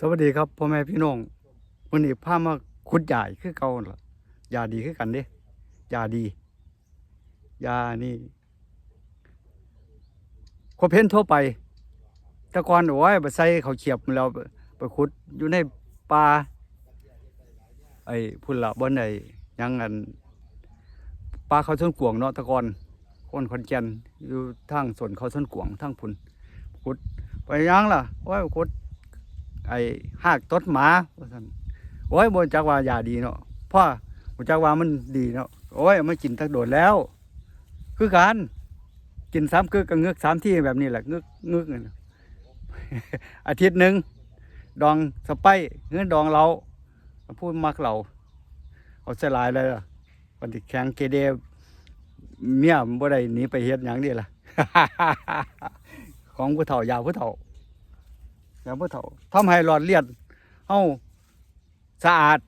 สวัสดีครับพ่อแม่พี่น้องวันนี้พามาขุดใหญ่คือเก่าหั่นล่ะยาดีคือกันเด้ยาดียานี่คบเพนทั่วไปต่ก่อนโอ้ยไปใส่เขาเขียบแล้วไปไปขุดอยู่ในป่าไอ้พุ่นละบนไอ้ยังอันป่าเขาชนกวงเนาะต่ก่อนคนขอนแกนอยู่ทางส่วนเขาชนกวงทางพุ่นขุดไปยังล่ะโอ้ยขุด ไอ้หากต้นหมาว่าซั่นโอ้ยบ่จักว่ายาดีเนาะพ่อบ่จักว่ามันดีเนาะโอ้ยเอามากินทักโดดแล้ว คือการกินซ้ำกึกก็งึกสามที่แบบนี้แหละเงึกงึกนั่นน่ะอาทิตย์หนึ่งดองสไปร์เงินดองเราพูดมักเราเอาเสยหลายเลยล่ะวันที่แข็งเกเดเมียบ่ได้หนีไปเฮ็ดหยังนี่ล่ะ ของผู้เฒ่ายาผู้เฒ่า ยาผู้เฒ่าทำให้หลอดเลือดเฮาสะอาด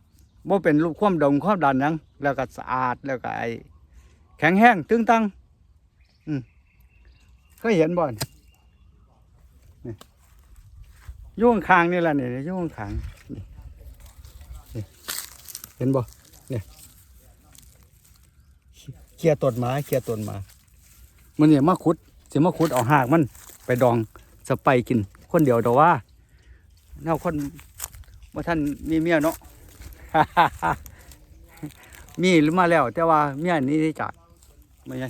บ่เป็นรูปความดงความดันหยังแล้วก็สะอาดแล้วก็ไอแข็งแห้งตึงตังอืมเคยเห็นบ่นี่นี่อยุ่ข้างนี่แหละนี่ยุ่ข้างเห็นบ่เนี่ยเคียต้นไม้เคียต้นไม้มันเนี่ยมาขุดสิมาขุดเอาหากมันไปดองสไปกิน คนเดียวแต่ว่า เนาคนว่าท่านมีเมียเนาะมีหรือมาแล้ว แต่ว่าเมียนี้ได้จากไม่ใช่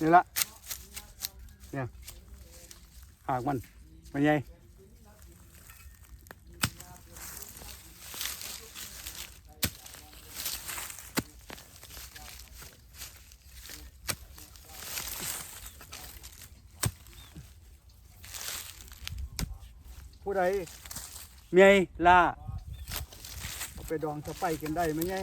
นี่ละเนี่ยหากมันไม่ใช่ ใดเมียล่าเอาไปดองสไปกินได้ไหมไง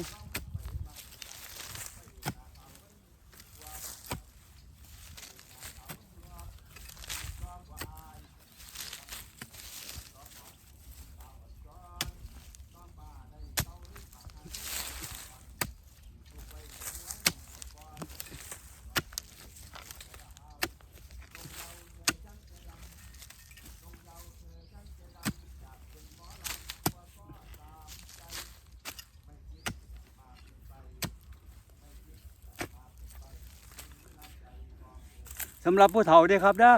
สำหรับผู้เฒ่าเด้ครับเด้อ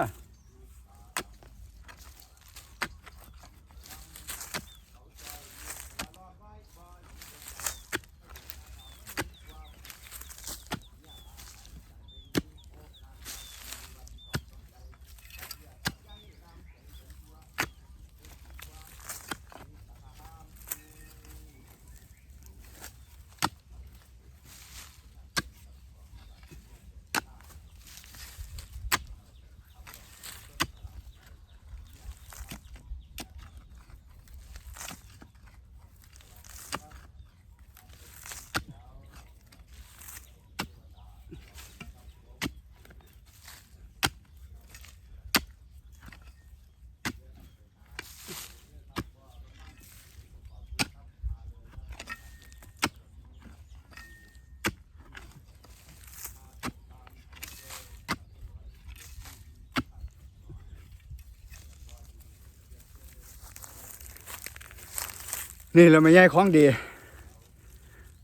นี่แหละไม่ใช่ของดี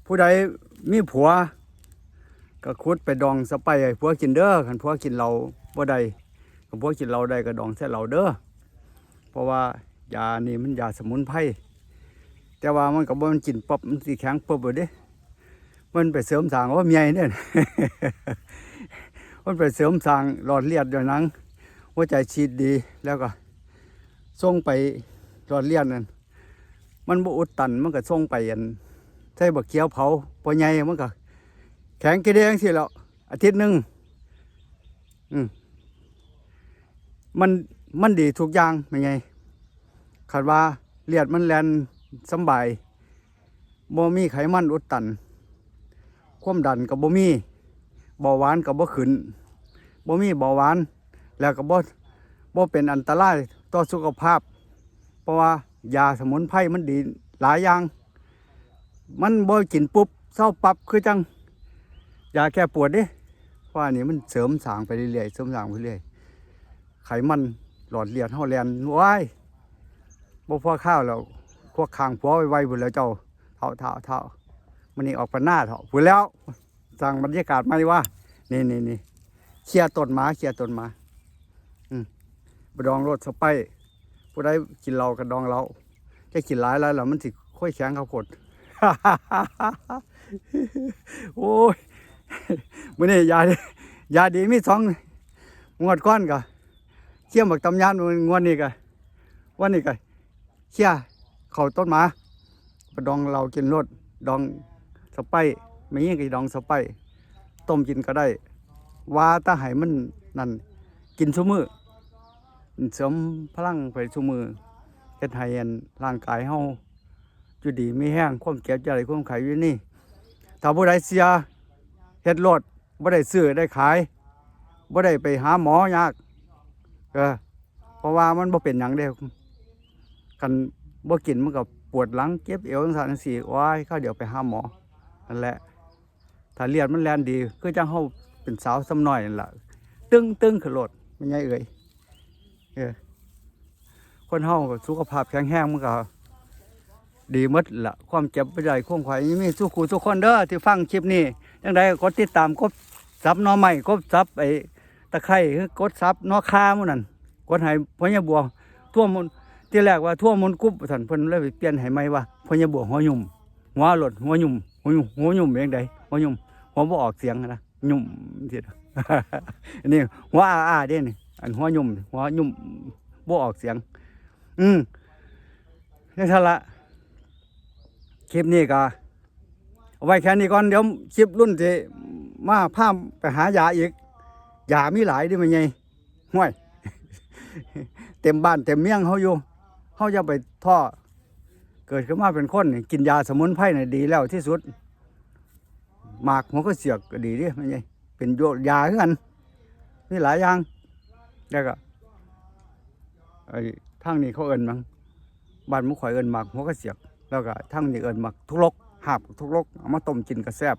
ผู้ใดมีผัว ก็คุดไปดองสไปให้ผัวกินเด้อคันผัวกินเราบ่ได้คันผัวกินเราได้ก็ดองใส่เราเด้อเพราะว่ายานี่มันยาสมุนไพรแต่ว่ามันก็บ่มันกินปบมันสิแข็งปบเบิดเด้ มันไปเสริมสางว่าเมียเนี่ยมันไปเสริมสางหลอดเลือดด้วยนังหัวใจฉีดดีแล้วก็ส่งไปหลอดเลือดนั่น มันบ่อุดตันมันก็ส่งไปอันใส่บักเกียวเผาปอใหญ่มันก็ แข็งกระเด้งสิแล้วอาทิตย์หนึ่งอืมมันมันดีทุกอย่างไม่ไงคาดว่าเลือดมันแลนสบายบ่มีไขมันอุดตัน ความดันกับบ่มีเบาหวานกับบ่ขึ้นบ่มีเบาหวาน แล้วก็บ่บ่เป็นอันตรายต่อสุขภาพ เพราะว่า ยาสมุนไพรมันดีหลายอย่าง มันบ่กินปุ๊บเศร้าปั๊บคือจังยาแก้ปวดดิเพราะอันนี้มันเสริมสางไปเรื่อยๆเสริมสางไปเรื่อยไขมันหลอดเลือดเฮาแลนว้ายบ่พอข้าวแล้วพวกคางผัวไวๆพุ่นแล้วเจ้าเท่าเท่าเท่ามันนี่ออกไปหน้าเถาะพุ่นแล้วสร้างบรรยากาศใหม่ว่านี่นี่นี่เคลียร์ต้นม้เคลียร์ต้นม้อืมบดองรถสไป ผู้ใดกินเหล้าก็ดองเหล้าจะกินหลายแล้วแล้วมันสิค่อยแข็งข้าวโพดโอ้ยมื้อนี้ยาดียาดีมีสองงวดก้อนก็เขี่ยหมักตำยานงวดนี้ก็วันนี้ก็เขี่ยเข้าต้นหมาไปดองเรากินรสดองสไปร์ไม่ยิ่งก็ดองสไปร์ต้มกินก็ได้ ว่าตาให้มันนั่นกินซุมือ เสริมพลังไปซุมือเฮ็ดให้อันร่างกายเฮาอยู่ดีมีแห้งความเก็บใจความไขอยู่นี่ถ้าผู้ใดเสียเฮ็ดรถบ่ได้ซื้อได้ขายบ่ได้ไปหาหมอยากเออเพราะว่ามันบ่เป็นหยังเด้กันบ่กินมันก็ปวดหลังเจ็บเอวจังซั่นจังซี่ว้ายเขาเดี๋ยวไปหาหมอนั่นแหละถ้าเลือดมันแล่นดีคือจังเฮาเป็นสาวซ้ำน้อยนั่นล่ะตึงตึงขึ้นรถมันไงเอ่ย เออคนเฮาก็สุขภาพแข็งแรงมันก็ดีมดละความเจ็บไปได้ความขวายมีทุกคู่ทุกคนเด้อที่ฟังคลิปนี้ยังไงกดติดตามกดซับน้อใหม่กดซับไอ้ตะไคร้คือกดซับน้อคามู่นั่นกดให้พญบัวทั่วมนที่แรกว่าทั่วมนกุบท่านเพิ่นเลยเปลี่ยนให้ใหม่ว่าพญบัวหัวยุ่มหัวหลดหัวยุ่มหัวยุ่มหัวยุ่มเองใดหัวยุ่มหัวบ่ออกเสียงนะยุ่มสิอันนี้หัวอาอาเด้นี่ อันหัวยุ่มหัวยุ่มบ่ออกเสียง อืมนี่ท่านละคลิปนี้ก็เอาไว้แค่นี้ก่อนเดี๋ยวคลิปรุ่นที่มาพามไปหายาอีกยามีหลายดิมันไงห่วยเต็มบ้านเต็มเมียงเขาอยู่เขาจะไปท่อ เกิดขึ้นมาเป็นคนนี่กินยาสมุนไพรนี่ดีแล้วที่สุดหมากหัวก็เสียกก็ดีดิมันไงเป็นโยยาคือกันมีหลายอย่าง แล้วก็ไอ้ทางนี้เขาเอินมั้งบ้านมุขข่อยเอินหมากหัวก็เสียก แล้วก็ทั้งนี้เอินหมักทุกลกหาบทุกลกเอามาต้มกินกระแซบ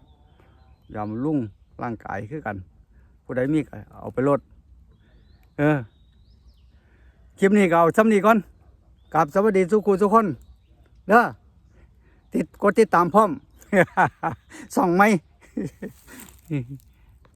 ยามรุ่งร่างกายคือกัน ผู้ใดมีก็เอาไปลดเออคลิปนี้ก็เอาซ้ำนี้ก่อนกราบสวัสดีทุกคนทุคนเด้อติดกดติดตามพร้อมส่องไหม